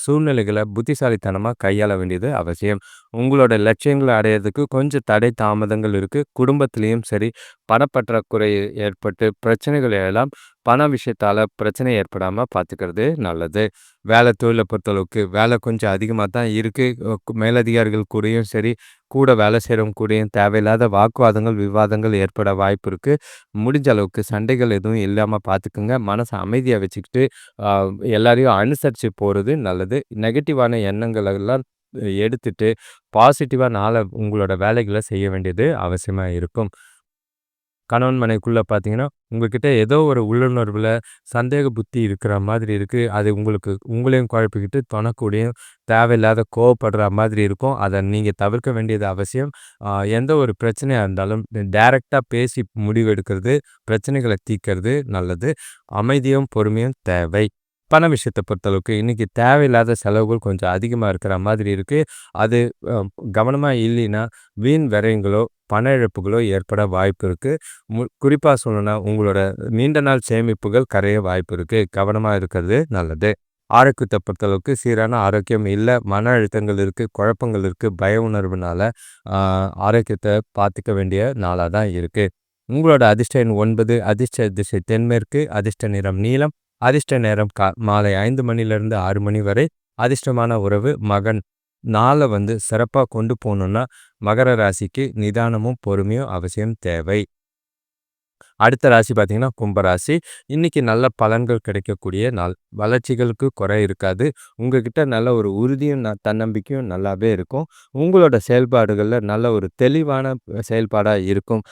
Speaker 1: சூழ்நிலைகளை புத்திசாலித்தனமாக புத்திசாலித்தனமா கையாள வேண்டியது அவசியம். உங்களோட லட்சியங்களை அடையிறதுக்கு கொஞ்சம் தடை, தாமதங்கள் இருக்குது குடும்பத்துலேயும் சரி, பணப்பற்றாக்குறை ஏற்பட்டு பிரச்சனைகள் எல்லாம் பண விஷயத்தால் பிரச்சனை ஏற்படாமல் பார்த்துக்கிறது நல்லது. வேலை தொழிலை பொறுத்தளவுக்கு வேலை கொஞ்சம் அதிகமாக தான் இருக்குது மேலதிகாரிகள் கூடயும் சரி, கூட வேலை செய்கிறவங்க கூடயும் தேவையில்லாத வாக்குவாதங்கள், விவாதங்கள் ஏற்பட வாய்ப்பு இருக்குது முடிஞ்ச அளவுக்கு சண்டைகள் எதுவும் இல்லாமல் பார்த்துக்குங்க மனசை அமைதியாக வச்சுக்கிட்டு, எல்லாரையும் அனுசரித்து போகிறது நல்லது. நெகட்டிவான எண்ணங்களெல்லாம் எடுத்துட்டு, பாசிட்டிவாக நாளை உங்களோட வேலைகளை செய்ய வேண்டியது அவசியமாக இருக்கும். கணவன் மனைக்குள்ளே பார்த்தீங்கன்னா, உங்ககிட்ட ஏதோ ஒரு உள்ளுணர்வில் சந்தேக புத்தி இருக்கிற மாதிரி இருக்குது அது உங்களுக்கு உங்களையும் குழப்பிக்கிட்டு தொண தேவையில்லாத கோவப்படுற மாதிரி இருக்கும். அதை நீங்கள் தவிர்க்க வேண்டியது அவசியம். எந்த ஒரு பிரச்சனையாக இருந்தாலும் டேரெக்டாக பேசி முடிவெடுக்கிறது, பிரச்சனைகளை தீர்க்கிறது நல்லது. அமைதியும், பொறுமையும் தேவை. பண விஷயத்தை பொறுத்தளவுக்கு இன்னைக்கு தேவையில்லாத செலவுகள் கொஞ்சம் அதிகமா இருக்கிற மாதிரி இருக்கு. அது கவனமாக கவனமா இல்லைன்னா, வீண் விரயங்களோ, பண இழப்புகளோ ஏற்பட வாய்ப்பு இருக்கு. மு குறிப்பாக சொல்லணும்னா, உங்களோட நீண்ட நாள் சேமிப்புகள் கரைய வாய்ப்பு இருக்கு. கவனமா இருக்கிறது நல்லது. ஆரோக்கியத்தை பொறுத்தளவுக்கு சீரான ஆரோக்கியம் இல்லை மன அழுத்தங்கள் இருக்கு, குழப்பங்கள் இருக்கு. பய உணர்வுனால ஆரோக்கியத்தை பார்த்துக்க வேண்டிய நாளாக தான் இருக்கு. உங்களோட அதிர்ஷ்ட எண் ஒன்பது அதிர்ஷ்ட திசை தென்மேற்கு, அதிர்ஷ்ட நிறம் நீளம் அதிர்ஷ்ட நேரம் கா மாலை ஐந்து மணிலேருந்து ஆறு மணி வரை, அதிர்ஷ்டமான உறவு மகன். நாளை வந்து சிறப்பாக கொண்டு போகணுன்னா மகர ராசிக்கு நிதானமும், பொறுமையும் அவசியம் தேவை. அடுத்த ராசி பார்த்தீங்கன்னா, கும்பராசி. இன்றைக்கி நல்ல பலன்கள் கிடைக்கக்கூடிய நாள். வளர்ச்சிகளுக்கு குறை இருக்காது. உங்ககிட்ட நல்ல ஒரு உறுதியும், ந தன்னம்பிக்கையும் நல்லாவே இருக்கும். உங்களோட செயல்பாடுகளில் நல்ல ஒரு தெளிவான செயல்பாடாக இருக்கும்.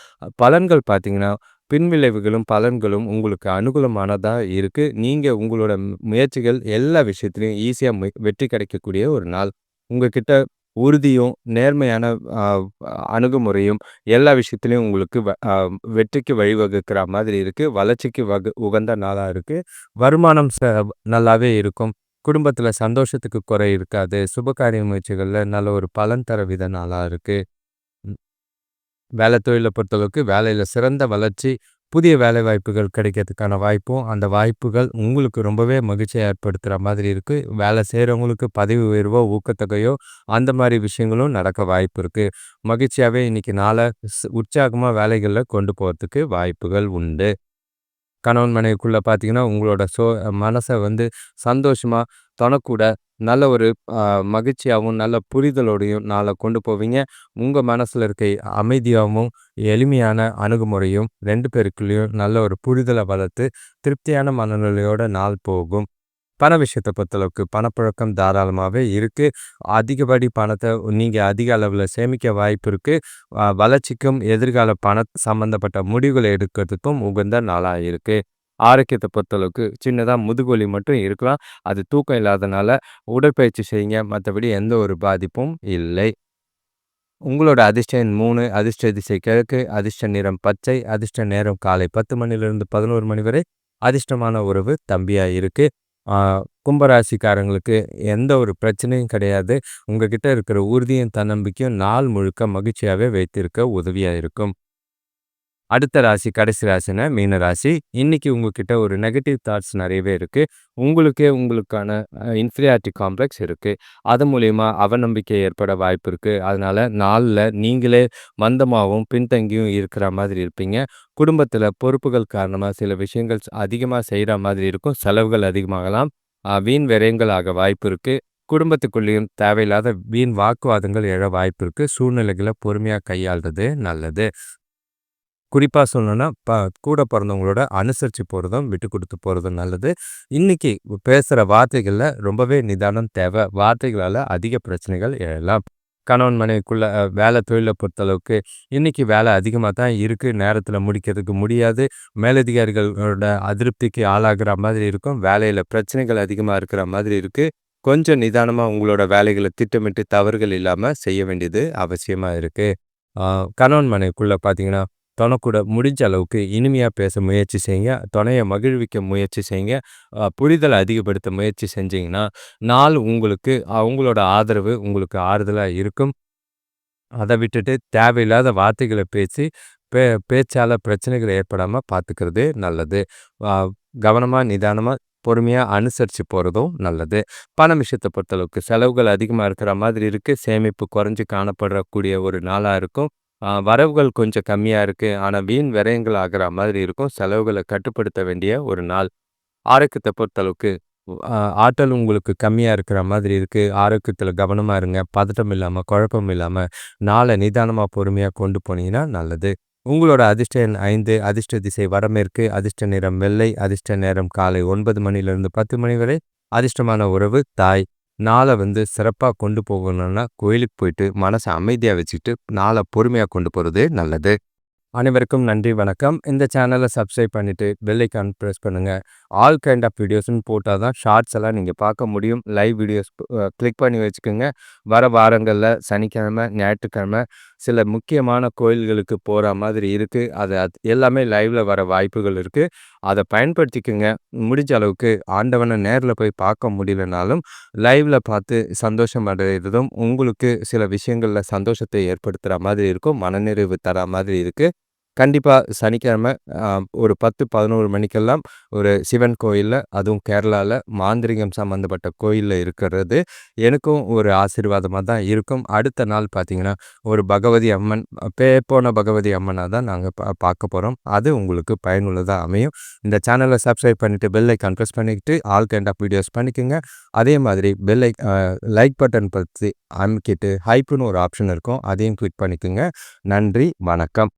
Speaker 1: பலன்கள் பார்த்தீங்கன்னா, பின்விளைவுகளும், பலன்களும் உங்களுக்கு அனுகூலமானதாக இருக்குது நீங்கள் உங்களோட முயற்சிகள் எல்லா விஷயத்துலையும் ஈஸியாக வெற்றி கிடைக்கக்கூடிய ஒரு நாள். உங்ககிட்ட உறுதியும், நேர்மையான அணுகுமுறையும் எல்லா விஷயத்துலையும் உங்களுக்கு வ வெற்றிக்கு வழிவகுக்கிற மாதிரி இருக்குது வளர்ச்சிக்கு வகு உகந்த நாளாக இருக்குது வருமானம் ச நல்லாவே இருக்கும். குடும்பத்தில் சந்தோஷத்துக்கு குறை இருக்காது. சுபகாரிய முயற்சிகளில் நல்ல ஒரு பலன் தர வித நாளாக இருக்குது வேலை தொழிலை பொறுத்தளவுக்கு வேலையில் சிறந்த வளர்ச்சி, புதிய வேலைவாய்ப்புகள் கிடைக்கிறதுக்கான வாய்ப்பும், அந்த வாய்ப்புகள் உங்களுக்கு ரொம்பவே மகிழ்ச்சியை ஏற்படுத்துகிற மாதிரி இருக்குது வேலை செய்கிறவங்களுக்கு பதவி உயர்வோ, ஊக்கத்தொகையோ அந்த மாதிரி விஷயங்களும் நடக்க வாய்ப்பு இருக்குது மகிழ்ச்சியாகவே இன்னைக்கு நாளை உற்சாகமாக வேலைகளில் கொண்டு போகிறதுக்கு வாய்ப்புகள் உண்டு. கணவன் மனைவிக்குள்ளே பார்த்தீங்கன்னா, உங்களோட சோ மனசை வந்து சந்தோஷமாக தனக்கூட நல்ல ஒரு மகிழ்ச்சியாகவும் நல்ல புரிதலோடையும் நாளை கொண்டு போவீங்க. உங்கள் மனசில் இருக்க அமைதியாகவும் எளிமையான அணுகுமுறையும் ரெண்டு பேருக்குள்ளேயும் நல்ல ஒரு புரிதலை வளர்த்து, திருப்தியான மனநிலையோட நாள் போகும். பண விஷயத்தை பொறுத்தளவுக்கு பணப்புழக்கம் தாராளமாகவே இருக்குது அதிகப்படி பணத்தை நீங்கள் அதிக அளவில் சேமிக்க வாய்ப்பு இருக்குது வளர்ச்சிக்கும், எதிர்கால பண சம்மந்தப்பட்ட முடிவுகளை எடுக்கிறதுக்கும் உகந்த நாளாக இருக்குது ஆரோக்கியத்தை பொறுத்தளவுக்கு சின்னதாக முதுகு வலி மட்டும் இருக்கலாம். அது தூக்கம் இல்லாதனால உடற்பயிற்சி செய்யுங்க. மற்றபடி எந்த ஒரு பாதிப்பும் இல்லை. உங்களோட அதிர்ஷ்ட எண் 3, அதிர்ஷ்ட திசை கிழக்கு, அதிர்ஷ்ட நிறம் பச்சை, அதிர்ஷ்ட நேரம் காலை 10 மணிலிருந்து 11 மணி வரை, அதிர்ஷ்டமான உறவு தம்பியாக இருக்குது கும்பராசிக்காரங்களுக்கு எந்த ஒரு பிரச்சனையும் கிடையாது. உங்ககிட்ட இருக்கிற உறுதியும், தன்னம்பிக்கையும் நாள் முழுக்க மகிழ்ச்சியாகவே வைத்திருக்க உதவியாக இருக்கும். அடுத்த ராசி கடைசி ராசினா மீன ராசி. இன்னைக்கு உங்ககிட்ட ஒரு நெகட்டிவ் தாட்ஸ் நிறையவே இருக்கு. உங்களுக்கே உங்களுக்கான இன்ஃபீரியாரிட்டி காம்ப்ளெக்ஸ் இருக்கு. அது மூலியமா அவநம்பிக்கை ஏற்பட வாய்ப்பு இருக்கு. அதனால நாளில் நீங்களே மந்தமாகவும் பின்தங்கியும் இருக்கிற மாதிரி இருப்பீங்க. குடும்பத்தில் பொறுப்புகள் காரணமா சில விஷயங்கள் அதிகமாக அதிகமா மாதிரி இருக்கும். செலவுகள் அதிகமாகலாம். வீண் விரயங்கள் ஆக வாய்ப்பு இருக்கு. குடும்பத்துக்குள்ளேயும் தேவையில்லாத வீண் வாக்குவாதங்கள் எழ வாய்ப்பு இருக்கு. சூழ்நிலைகளை பொறுமையா கையாள்றது நல்லது. குறிப்பாக சொல்லணும்னா, ப கூட பிறந்தவங்களோட அனுசரித்து போகிறதும் விட்டு கொடுத்து போகிறதும் நல்லது. இன்றைக்கி பேசுகிற வார்த்தைகளில் ரொம்பவே நிதானம் தேவை. வார்த்தைகளால் அதிக பிரச்சனைகள் எழலாம். கணவன் மனைவிக்குள்ளே வேலை தொழிலை பொறுத்தளவுக்கு இன்றைக்கி வேலை அதிகமாக தான் இருக்குது நேரத்தில் முடிக்கிறதுக்கு முடியாது. மேலதிகாரிகளோட அதிருப்திக்கு ஆளாகிற மாதிரி இருக்கும். வேலையில் பிரச்சனைகள் அதிகமாக இருக்கிற மாதிரி இருக்குது கொஞ்சம் நிதானமாக உங்களோட வேலைகளை திட்டமிட்டு தவறுகள் இல்லாமல் செய்ய வேண்டியது அவசியமாக இருக்குது கணவன் மனைவிக்குள்ளே பார்த்தீங்கன்னா, தொண முடிஞ்ச அளவுக்கு இனிமையாக பேச முயற்சி செய்யுங்க. துணையை மகிழ்விக்க முயற்சி செய்யுங்க. புரிதலை அதிகப்படுத்த முயற்சி செஞ்சீங்கன்னா, நாள் உங்களுக்கு அவங்களோட ஆதரவு உங்களுக்கு ஆறுதலாக இருக்கும். அதை விட்டுட்டு தேவையில்லாத வார்த்தைகளை பேசி, பே பேச்சால பிரச்சனைகள் ஏற்படாமல் பார்த்துக்கிறது நல்லது. கவனமாக நிதானமாக பொறுமையாக அனுசரித்து போகிறதும் நல்லது. பண விஷயத்தை பொறுத்தளவுக்கு செலவுகள் அதிகமாக இருக்கிற மாதிரி இருக்குது சேமிப்பு குறைஞ்சு காணப்படக்கூடிய ஒரு நாளாக இருக்கும். வரவுகள் கொஞ்சம் கம்மியாக இருக்குது ஆனால் வீண் விரயங்கள் ஆகிற மாதிரி இருக்கும். செலவுகளை கட்டுப்படுத்த வேண்டிய ஒரு நாள். ஆரோக்கியத்தை பொறுத்தளவுக்கு ஆற்றல் உங்களுக்கு கம்மியாக இருக்கிற மாதிரி இருக்குது ஆரோக்கியத்தில் கவனமாக இருங்க. பதட்டம் இல்லாமல் குழப்பம் இல்லாமல் நாளை நிதானமாக பொறுமையாக கொண்டு போனீங்கன்னா நல்லது. உங்களோட அதிர்ஷ்ட எண் ஐந்து அதிர்ஷ்ட திசை வடமேற்கு, அதிர்ஷ்ட நிறம் வெள்ளை, அதிர்ஷ்ட நேரம் காலை ஒன்பது மணியிலிருந்து 10 மணி வரை. அதிர்ஷ்டமான உறவு தாய். நாளை வந்து சிறப்பாக கொண்டு போகணும்னா, கோயிலுக்கு போயிட்டு மனசை அமைதியாக வச்சுக்கிட்டு, நாளை பொறுமையாக கொண்டு போகிறது நல்லது. அனைவருக்கும் நன்றி, வணக்கம். இந்த சேனலை சப்ஸ்கிரைப் பண்ணிவிட்டு பெல்லைக்கான் ப்ரெஸ் பண்ணுங்கள் ஆல் கைண்ட் ஆஃப் வீடியோஸ்னு போட்டால் தான் ஷார்ட்ஸ் எல்லாம் நீங்கள் பார்க்க முடியும். லைவ் வீடியோஸ் கிளிக் பண்ணி வச்சுக்கோங்க. வர வாரங்களில் சனிக்கிழமை, ஞாயிற்றுக்கிழமை சில முக்கியமான கோயில்களுக்கு போகிற மாதிரி இருக்குது அது எல்லாமே லைவ்ல வர வாய்ப்புகள் இருக்குது அதை பயன்படுத்திக்கங்க. முடிஞ்ச அளவுக்கு ஆண்டவனை நேரில் போய் பார்க்க முடியலனாலும், லைவ்ல பார்த்து சந்தோஷம் அடைகிறதும் உங்களுக்கு சில விஷயங்களில் சந்தோஷத்தை ஏற்படுத்துகிற மாதிரி இருக்கும். மனநிறைவு தர மாதிரி இருக்குது கண்டிப்பாக சனிக்கிழமை ஒரு 10, 11 மணிக்கெல்லாம் ஒரு சிவன் கோயிலில் அதுவும் கேரளாவில் மாந்திரீகம் சம்மந்தப்பட்ட கோயிலில் இருக்கிறது, எனக்கும் ஒரு ஆசீர்வாதமாக தான் இருக்கும். அடுத்த நாள் பார்த்தீங்கன்னா, ஒரு பகவதி அம்மன் பே போன பகவதி அம்மனாக தான் நாங்கள் பா பார்க்க போகிறோம் அது உங்களுக்கு பயனுள்ளதாக அமையும். இந்த சேனலை சப்ஸ்கிரைப் பண்ணிட்டு பெல் ஐகான் பண்ணிக்கிட்டு, ஆல் கைண்ட் ஆஃப் வீடியோஸ் பண்ணிக்கோங்க அதே மாதிரி பெல் லைக் பட்டன் பற்றி அமைக்கிட்டு ஹைப்புன்னு ஒரு ஆப்ஷன் இருக்கும். அதையும் கிளிக் பண்ணிக்கோங்க நன்றி, வணக்கம்.